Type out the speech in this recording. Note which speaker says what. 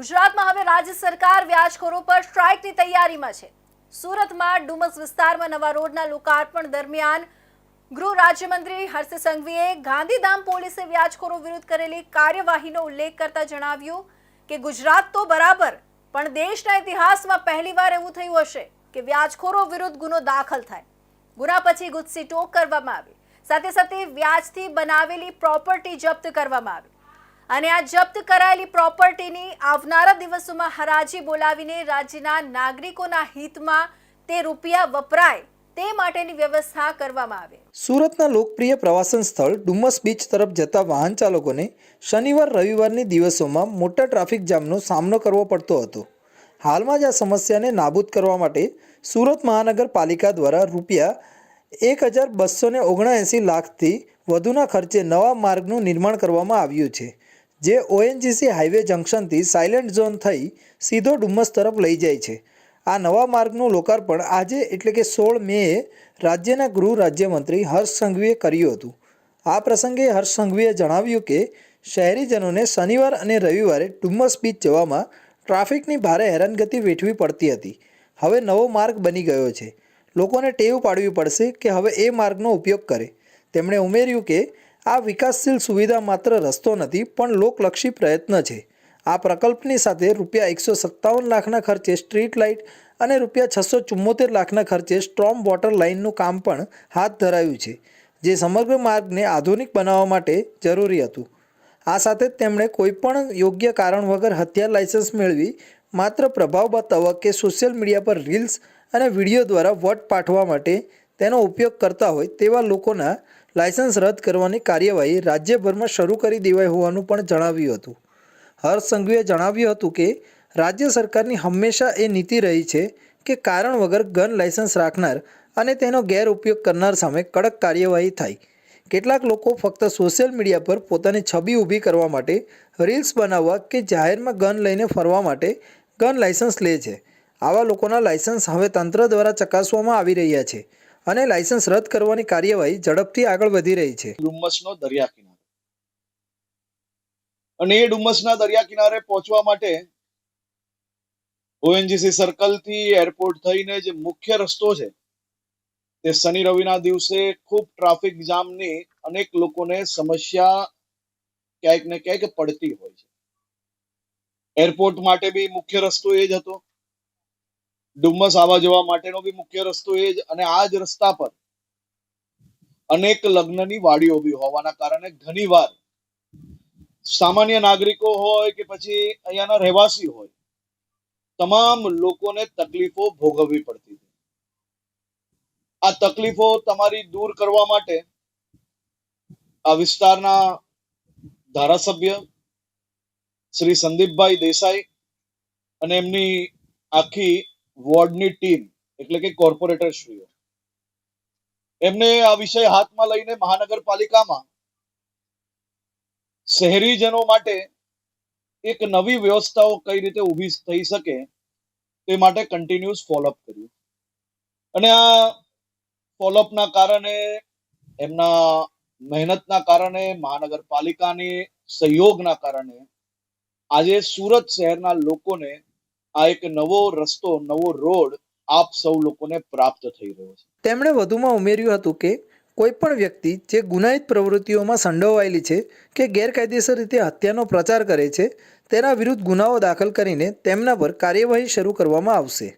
Speaker 1: ગુજરાતમાં હવે રાજ્ય સરકાર વ્યાજખોરો પર સ્ટ્રાઇકની તૈયારીમાં છે. સુરતમાં ડુમસ વિસ્તારમાં નવા રોડના લોકાર્પણ દરમિયાન ગૃહ રાજ્યમંત્રી હર્ષ સંઘવીએ ગાંધીધામ પોલીસે વ્યાજખોરો વિરુદ્ધ કરેલી કાર્યવાહીનો ઉલ્લેખ કરતા જણાવ્યું કે ગુજરાત તો બરાબર, પણ દેશના ઇતિહાસમાં પહેલીવાર એવું થયું હશે કે વ્યાજખોરો વિરુદ્ધ ગુનો દાખલ થાય. ગુના પછી ગુજસી ટોક કરવામાં આવી. સાથે સાથે વ્યાજથી બનાવેલી પ્રોપર્ટી જપ્ત કરવામાં આવી. અને આ જપ્ત કરાયેલી પ્રોપર્ટીની આવનારા દિવસોમાં હરાજી બોલાવીને રાજ્યના નાગરિકોના હિતમાં તે રૂપિયા વપરાય તે માટેની વ્યવસ્થા કરવામાં આવે.
Speaker 2: સુરતના લોકપ્રિય પ્રવાસન સ્થળ ડુમસ બીચ તરફ જતા વાહન ચાલકોને શનિવાર રવિવારની દિવસોમાં મોટા ટ્રાફિક જામનો સામનો કરવો પડતો હતો. હાલમાં જ આ સમસ્યાને નાબૂદ કરવા માટે સુરત મહાનગરપાલિકા દ્વારા રૂપિયા એક હજાર બસો ઓગણએંસી લાખથી વધુના ખર્ચે નવા માર્ગનું નિર્માણ કરવામાં આવ્યું છે. જે ઓએનજીસી હાઈવે જંકશનથી સાયલેન્ટ ઝોન થઈ સીધો ડુમ્મસ તરફ લઈ જાય છે. આ નવા માર્ગનું લોકાર્પણ આજે એટલે કે સોળ મેએ રાજ્યના ગૃહ રાજ્યમંત્રી હર્ષ સંઘવીએ કર્યું હતું. આ પ્રસંગે હર્ષ સંઘવીએ જણાવ્યું કે શહેરીજનોને શનિવાર અને રવિવારે ડુમ્મસ બીચ જવામાં ટ્રાફિકની ભારે હેરાનગતિ વેઠવી પડતી હતી. હવે નવો માર્ગ બની ગયો છે. લોકોને ટેવ પાડવી પડશે કે હવે એ માર્ગનો ઉપયોગ કરે. તેમણે ઉમેર્યું કે આ વિકાસશીલ સુવિધા માત્ર રસ્તો નથી, પણ લોકલક્ષી પ્રયત્ન છે. આ પ્રકલ્પની સાથે રૂપિયા એકસો સત્તાવન લાખના ખર્ચે સ્ટ્રીટ લાઇટ અને રૂપિયા છસો ચુમ્મોતેર લાખના ખર્ચે સ્ટ્રોમ વોટર લાઇનનું કામ પણ હાથ ધરાયું છે, જે સમગ્ર માર્ગને આધુનિક બનાવવા માટે જરૂરી હતું. આ સાથે જ તેમણે કોઈપણ યોગ્ય કારણ વગર હથિયાર લાયસન્સ મેળવી, માત્ર પ્રભાવ બતાવવા કે સોશિયલ મીડિયા પર રીલ્સ અને વીડિયો દ્વારા વટ પાઠવા માટે તેનો ઉપયોગ કરતા હોય તેવા લોકોના લાયસન્સ રદ કરવાની કાર્યવાહી રાજ્યભરમાં શરૂ કરી દેવાઈ હોવાનું પણ જણાવ્યું હતું. હર્ષ સંઘવીએ જણાવ્યું હતું કે, રાજ્ય સરકારની હંમેશા એ નીતિ રહી છે કે કારણ વગર ગન લાયસન્સ રાખનાર અને તેનો ગેરઉપયોગ કરનાર સામે કડક કાર્યવાહી થાય. કેટલાક લોકો ફક્ત સોશિયલ મીડિયા પર પોતાની છબી ઊભી કરવા માટે રીલ્સ બનાવવા કે જાહેરમાં ગન લઈને ફરવા માટે ગન લાયસન્સ લે છે. આવા લોકોના લાયસન્સ હવે તંત્ર દ્વારા ચકાસવામાં આવી રહ્યા છે. અને લાયસન્સ રદ કરવાની કાર્યવાહી ઝડપથી આગળ વધી રહી છે.
Speaker 3: ડુમ્મસનો દરિયા કિનારો. અને એ ડુમ્મસના દરિયા કિનારે પહોંચવા માટે ઓએનજીસી સર્કલથી એરપોર્ટ થઈને જે મુખ્ય રસ્તો છે, તે શનિ રવિના દિવસે ખૂબ ટ્રાફિક જામની અનેક લોકોને સમસ્યા ક્યાંક ને ક્યાંક પડતી હોય છે. એરપોર્ટ માટે બી મુખ્ય રસ્તો એ જ હતો. ડુમ્મસ આવવા જવા માટેનો બી મુખ્ય રસ્તો એ જ અને આ જ રસ્તા પર અનેક લગ્નની વાડીઓ બી હોવાના કારણે ઘણીવાર સામાન્ય નાગરિકો હોય કે પછી અહીંયાના રહેવાસી હોય, તમામ લોકોને તકલીફો ભોગવવી પડતી હતી. આ તકલીફો તમારી દૂર કરવા માટે આ વિસ્તારના ધારાસભ્ય શ્રી સંદીપભાઈ દેસાઈ અને એમની આખી વોર્ડની ટીમ, એટલે કે કોર્પોરેટરશ્રીઓ. એમને આ વિષય હાથમાં લઈને મહાનગરપાલિકામાં શહેરીજનો માટે એક નવી વ્યવસ્થાઓ કઈ રીતે ઊભી થઈ શકે તે માટે કન્ટિન્યુઅસ ફોલોઅપ કર્યું. અને આ ફોલોઅપના કારણે, એમના મહેનતના કારણે, મહાનગરપાલિકાની સહયોગના કારણે આજે સુરત શહેરના લોકોને આ એક નવો રસ્તો, નવો રોડ આપ સૌ લોકોને પ્રાપ્ત થઈ રહ્યો છે.
Speaker 2: તેમણે વધુમાં ઉમેર્યું હતું કે, કોઈ પણ વ્યક્તિ જે ગુનાહિત પ્રવૃત્તિઓમાં સંડોવાયેલી છે કે ગેરકાયદેસર રીતે હત્યાનો પ્રચાર કરે છે, તેના વિરુદ્ધ ગુનાઓ દાખલ કરીને તેમના પર કાર્યવાહી શરૂ કરવામાં આવશે.